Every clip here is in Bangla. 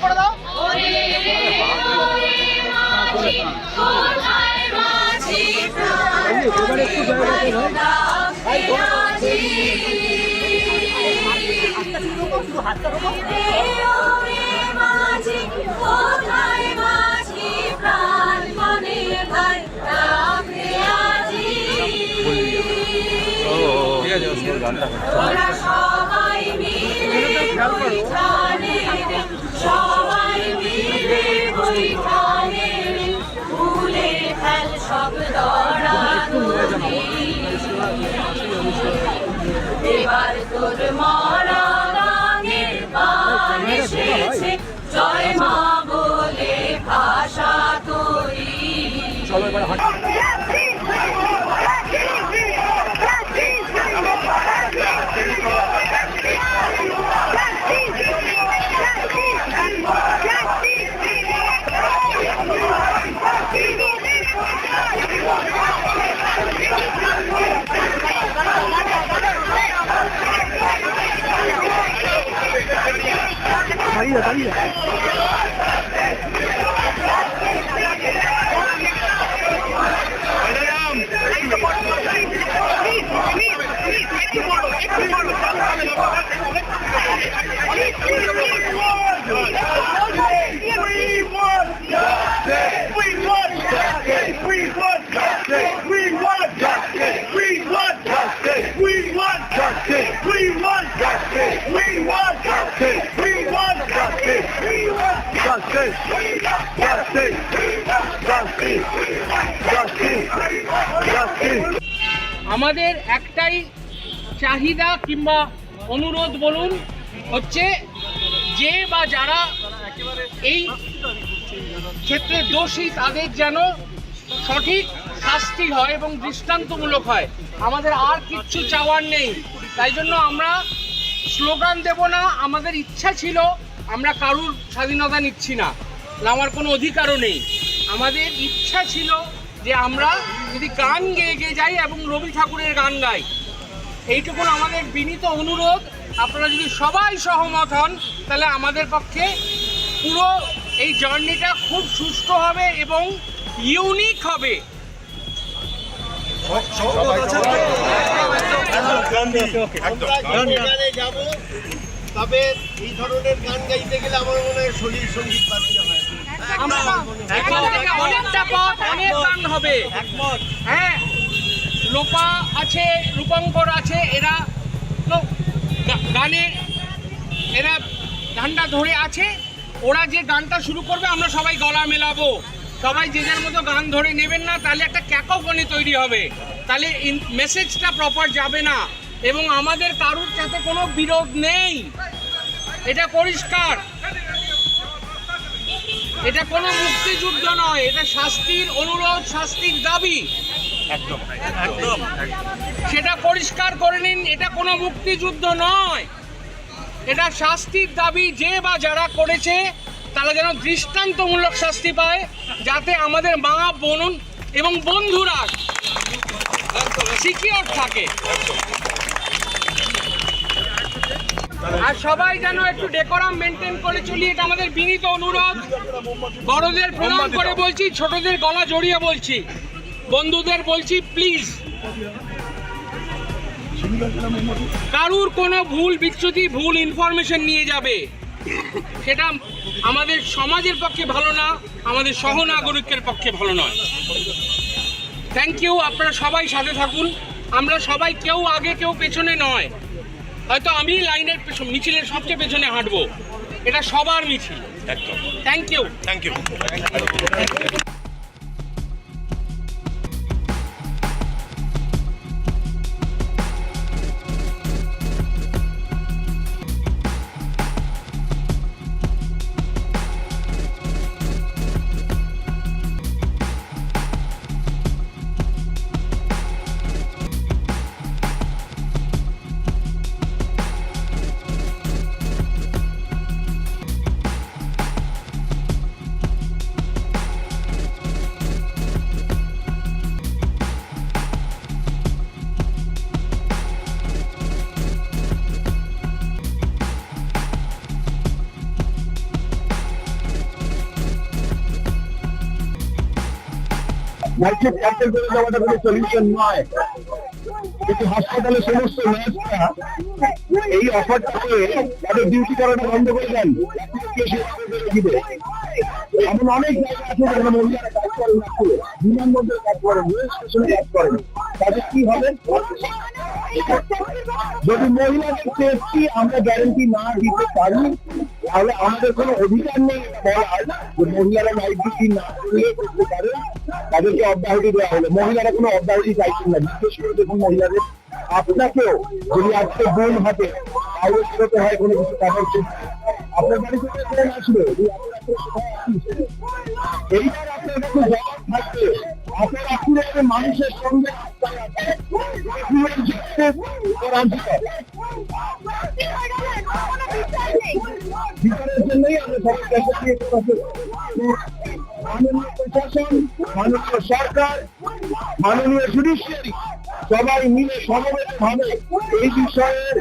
করে দাও। জায়গাতে ভাই সবাই মিলে সবাই মিলে বৈঠানে ভুলে ফেল সব দরাদরি এবার তোর মরা গানের পান এসেছে আমাদের একটাই চাহিদা কিংবা অনুরোধ বলুন হচ্ছে যে বা যারা এই ক্ষেত্রে দোষী, তাদের যেন সঠিক শাস্তি হয় এবং দৃষ্টান্তমূলক হয়। আমাদের আর কিচ্ছু চাওয়ার নেই। তাই জন্য আমরা স্লোগান দেব না, আমাদের ইচ্ছা ছিল আমরা কারুর স্বাধীনতা নিচ্ছি না। আমার কোনো অধিকারও নেই। আমাদের ইচ্ছা ছিল যে আমরা যদি গান গেয়ে গেয়ে যাই এবং রবি ঠাকুরের গান গাই এইটুকুন আমাদের বিনীত অনুরোধ। আপনারা যদি সবাই সহমত হন তাহলে আমাদের পক্ষে পুরো এই জার্নিটা খুব সুস্থ হবে এবং ইউনিক হবে। তবে এই ধরনের গান গাইতে গেলে আমার মনে হয় শরীর সংগীত বাজতে হয়। এখান থেকে অনেকটা পথ অনেক গান হবে। হ্যাঁ লোপা আছে রূপঙ্কর আছে এরা গানে এরা ধান্ডা ধরে আছে। ওরা যে গানটা শুরু করবে আমরা সবাই গলা মেলাবো। সবাই যে যার মতো গান ধরে নেবেন না তাহলে একটা ক্যাকোফনি তৈরি হবে। তাহলে মেসেজটা প্রপার যাবে না। এবং আমাদের কারুর সাথে কোনো বিরোধ নেই। এটা পরিষ্কার। এটা কোনো মুক্তিযুদ্ধ নয় এটা শাস্তির অনুরোধ শাস্তির দাবি। সেটা পরিষ্কার করে নিন এটা কোনো মুক্তিযুদ্ধ নয়। এটা শাস্তির দাবি যে বা যারা করেছে তারা যেন দৃষ্টান্তমূলক শাস্তি পায় যাতে আমাদের মা বোন এবং বন্ধুরা সিকিওর থাকে। আর সবাই যেন একটু ডেকোরাম মেনটেন করে চলি এটা আমাদের বিনীত অনুরোধ। বড়দের প্রণাম করে বলছি ছোটদের গলা জড়িয়ে বলছি। বন্ধুদের বলছি প্লিজ কারুর কোনো ভুল বিচ্যুতি ভুল ইনফরমেশন নিয়ে যাবে। সেটা আমাদের সমাজের পক্ষে ভালো না আমাদের সহনাগরিকের পক্ষে ভালো নয়। থ্যাংক ইউ আপনারা সবাই সাথে থাকুন। আমরা সবাই কেউ আগে কেউ পেছনে নয়। হয়তো আমি লাইনের পেছন- মিছিলের সবচেয়ে পেছনে হাঁটবো। এটা সবার মিছিল। একদম। Thank you thank you nitrate cancel করে দেওয়াটা কোনো সলিউশন নয়। কিন্তু সমস্ত নার্সরা এই করে তাদের ডিউটি করাটা বন্ধ করে দেন। এমন অনেক জায়গা আছে বিমানবন্দরে কাজ করেন রেল স্টেশনে কাজ করেন। তাদের কি হবে? যদি মহিলাদের সেফটি আমরা গ্যারান্টি না দিতে পারি, তাহলে আমাদের কোনো অধিকার নেই। বলার যে মহিলারা নাইট ডিউটি না করলে করতে পারে। তাদেরকে অব্যাহতি দেওয়া হলো। মহিলারা কোনো অব্যাহতি চাইছেন না। বিশেষ করে দেখুন মহিলাদের আপনাকেও যদি আজকে বোন হাতে বাইরে হয় কোনো কিছু চোপড়, আপনার আপনার মানুষের জন্যই আমরা সবাই মাননীয় প্রশাসন, মাননীয় সরকার, মাননীয় জুডিশিয়ারি সবাই মিলে সমবেত ভাবে এই বিষয়ের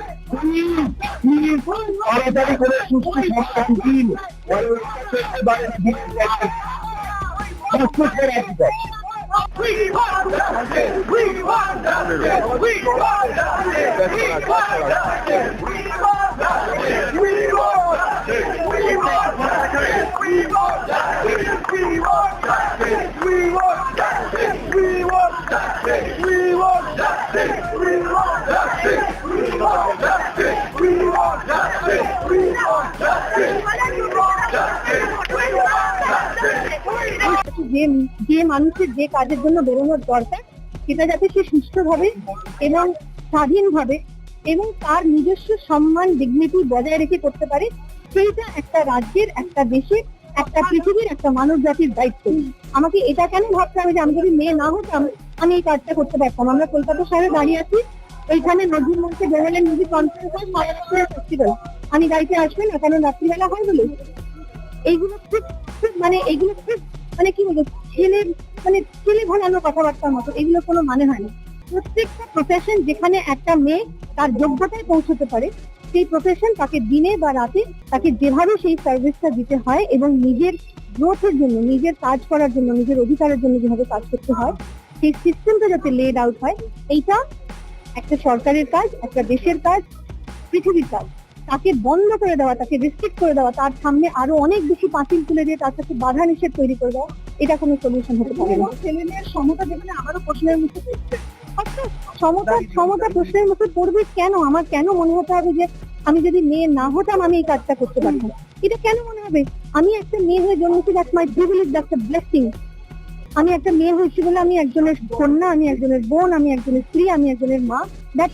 তাড়াতাড়ি করে সুস্থ সমাধান দিন। কারণ এটা চলতে পারে না দিন যাচ্ছে। Justice for Anjika। যে যে মানুষের যে কাজের জন্য বেরোনোর দরকার, সেটা যাতে সে সুস্থভাবে এবং স্বাধীনভাবে এবং তার নিজস্ব সম্মান ডিগনিটি বজায় রেখে করতে পারে, সেইটা একটা রাজ্যের, একটা দেশের, একটা পৃথিবীর, একটা মানব জাতির দায়িত্ব। আমাকে এটা কেন ভাবতে হবে যে আমি যদি মেয়ে না হতাম, আমি এই কাজটা করতে পারতাম? আমরা কলকাতা শহরে দাঁড়িয়ে আছি, এইখানে নদীর মধ্যে বেরোলেন নদী কনফারেন্স হয় বছরের ফেস্টিভ্যাল আমি গাড়িতে আসবেন না, কেন? রাত্রিবেলা হয় বলে? এইগুলো খুব মানে এইগুলো খুব মানে কি বলব? ছেলে মানে ছেলে ভোলানো কথাবার্তার মতো এগুলো কোনো মানে হয় না। প্রত্যেকটা প্রফেশন যেখানে একটা মেয়ে তার যোগ্যতায় পৌঁছতে পারে, সেই প্রফেশন তাকে দিনে বা রাতে তাকে যেভাবে সেই সার্ভিসটা দিতে হয় এবং নিজের গ্রোথের জন্য, নিজের কাজ করার জন্য, নিজের অধিকারের জন্য যেভাবে কাজ করতে হয়, সেই সিস্টেমটা যাতে লেড আউট হয়, এইটা একটা সরকারের কাজ, একটা দেশের কাজ, পৃথিবীর কাজ। তাকে বন্ধ করে দেওয়া, তাকে রেস্ট্রিক্ট করে দেওয়া, তার সামনে আরও অনেক বেশি পাঁচিল তুলে দিয়ে তার কাছে বাধা নিষেধ তৈরি করে দেওয়া এটা কোনো সলিউশন হতে পারে না। ছেলে মেয়ের সমতা যেখানে আমারও প্রশ্নের মুখে পড়ছে। সমতা সমতা প্রশ্নের মুখে পড়বে কেন? আমার কেন মনে হতে হবে যে আমি যদি মেয়ে না হতাম আমি এই কাজটা করতে পারতাম? এটা কেন মনে হবে? আমি একটা মেয়ে হয়ে জন্মেছি that's my privilege that's a blessing আমি একটা মেয়ে হয়েছি বলে আমি একজনের কন্যা আমি একজনের বোন আমি একজনের স্ত্রী আমি একজনের মা।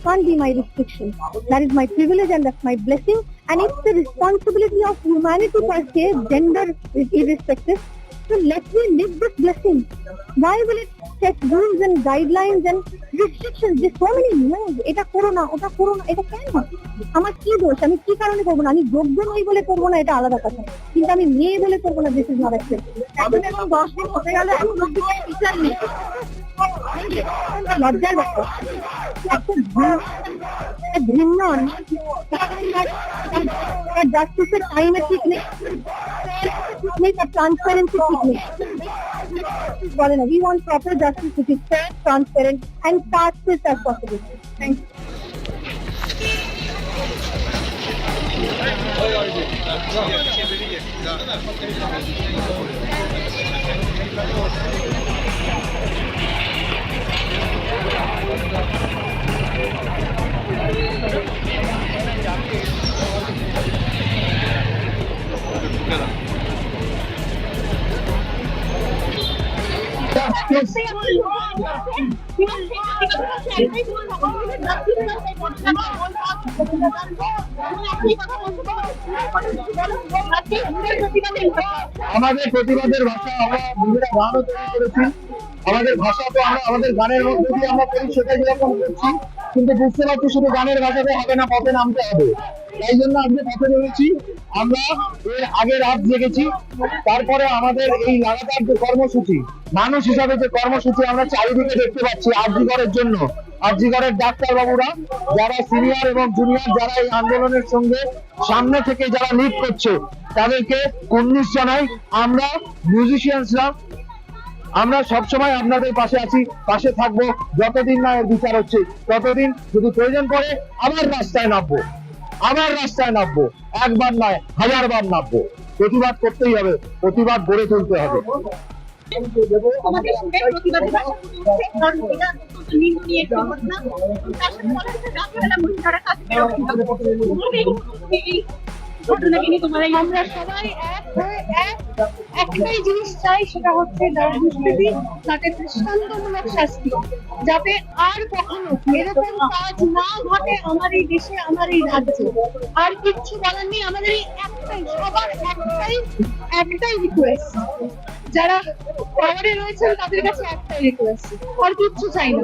Can't be my restriction. That is my privilege and that's my blessing. And it's the responsibility of humanity per se gender is irrespective. So let me live this blessing why will it set rules and guidelines and restrictions? There's so many laws এটা করো না, ওটা করো না, এটা কেন? আমার কি দোষ? আমি কি কারণে করব না? আমি যোগ্য নই বলে করব না, এটা আলাদা কথা। কিন্তু আমি মেয়ে বলে করব না দিস ইজ নট এখন এখন দশ দিন হতে গেলে এখন অব্দি বিচার নেই। লজ্জার ব্যাপার। জাস্টিসের টাইমে ঠিক নেই public a transparency picnic. We want proper justice which is fair, transparent and fastest as possible. Thank you. Thank you. আমাদের প্রতিবাদের ভাষা আমরা নিজেরা গানও তৈরি করেছি। আমাদের ভাষা তো আমরা আমাদের গানের মধ্যে দিয়ে আমরা করি, সেটাই যেরকম করছি। কিন্তু বুঝতে পারছি, শুধু গানের ভাষাতে হবে না, পথে নামতে হবে। তাই জন্য আজকে পথে নেমেছি। আমরা এর আগে রাত জেগেছি। তারপরে আমাদের এই লাগাতার যে কর্মসূচি, মানুষ হিসাবে যে কর্মসূচি আমরা চারিদিকে দেখতে পাচ্ছি আরজিগড়ের জন্য। আরজিগড়ের ডাক্তার বাবুরা যারা সিনিয়র এবং জুনিয়র যারা এই আন্দোলনের সঙ্গে সামনে থেকে যারা লিড করছে, তাদেরকে কুর্নিশ জানাই। আমরা মিউজিশিয়ানসরা আমরা সবসময় আপনাদের পাশে আছি, পাশে থাকব। যতদিন না এর বিচার হচ্ছে, ততদিন যদি প্রয়োজন পড়ে, আবার রাস্তায় নামবো। আবার রাস্তায় নামবো। একবার নয় হাজারবার নামবো। প্রতিবাদ করতেই হবে প্রতিবাদ গড়ে তুলতে হবে। বেরোতে হবে তোমাদের আমরা সবাই এক হয়ে এক, একটাই জিনিস চাই, সেটা হচ্ছে দুষ্কৃতী তাদের দৃষ্টান্তমূলক শাস্তি, যাতে আর কখনো এরকম কাজ না ঘটে আমার এই দেশে, আমার এই রাজ্যে। আর কিচ্ছু বলার নেই, আমাদের এই একটাই, সবার একটাই একটাই রিকোয়েস্ট যারা পাওয়ারে রয়েছেন, তাদের কাছে একটাই রিকোয়েস্ট আর কিচ্ছু চাই না।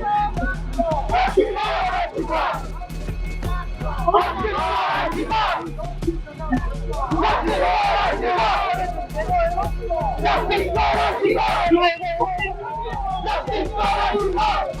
Hey!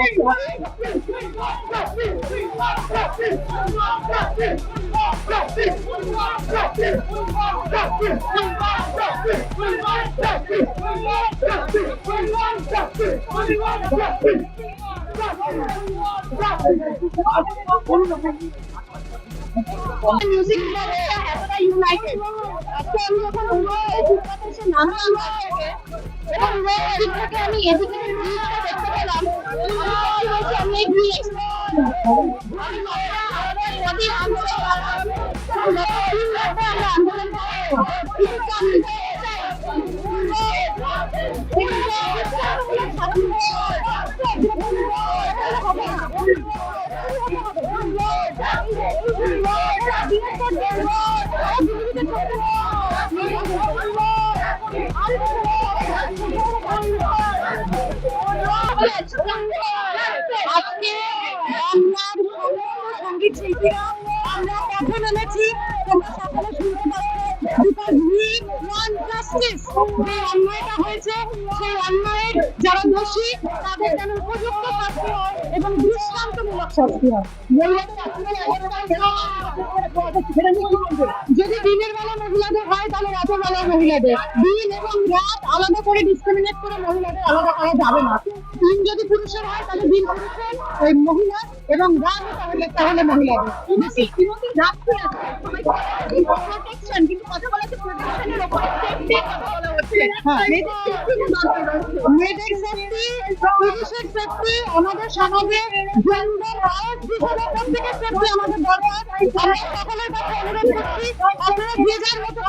Brasil! মিউজিক এতটা ইউনাইটেড আজকে আমি যখন ওগুলো এই ফুটপাতে এসে নামলাম থেকে এবং এদিক থেকে আমি এদিকে ভিড়টা দেখতে পেলাম। আমি বলছি, আমি এই ভিড় আমি মহিলা আমাদের প্রতি আন্দোলন আমরা আন্দোলন করব আমরা হয়েছে সেই যারা দোষী তাদের যেন যদি দিনের বেলা মহিলাদের। হয় তাহলে রাতের বেলা মহিলাদের দিন এবং রাত আলাদা করে ডিসক্রিমিনেট করে মহিলাদের আলাদা করা যাবে না। দিন যদি পুরুষের হয় তাহলে দিন পুরুষের ওই মহিলা এবং রাত তাহলে তাহলে মহিলাদের কি আছে প্রোটেকশন কিন্তু কথা বলা হচ্ছে প্রোটেকশনের উপরে সেফটি কথা বলা হচ্ছে। মেয়েদের সেফটি পুরুষের সেফটি আমাদের সমাজে জেন্ডার রাইটস সেফটি আমাদের যে যার মতো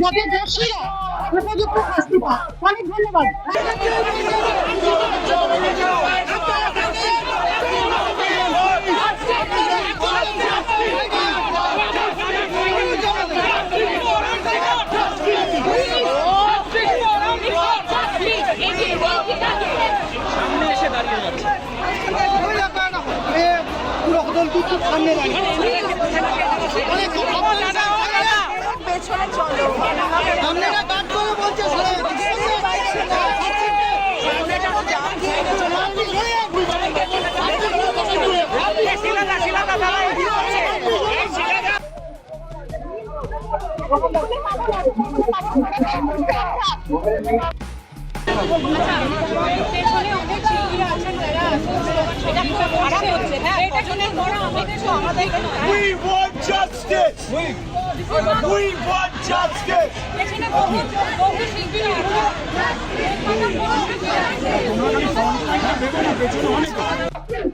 যাতে দোষীরা উপযুক্ত শাস্তি অনেক ধন্যবাদ। পেছনে চলো পেছনে অনেক We want justice! We want justice! পেছনে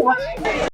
you.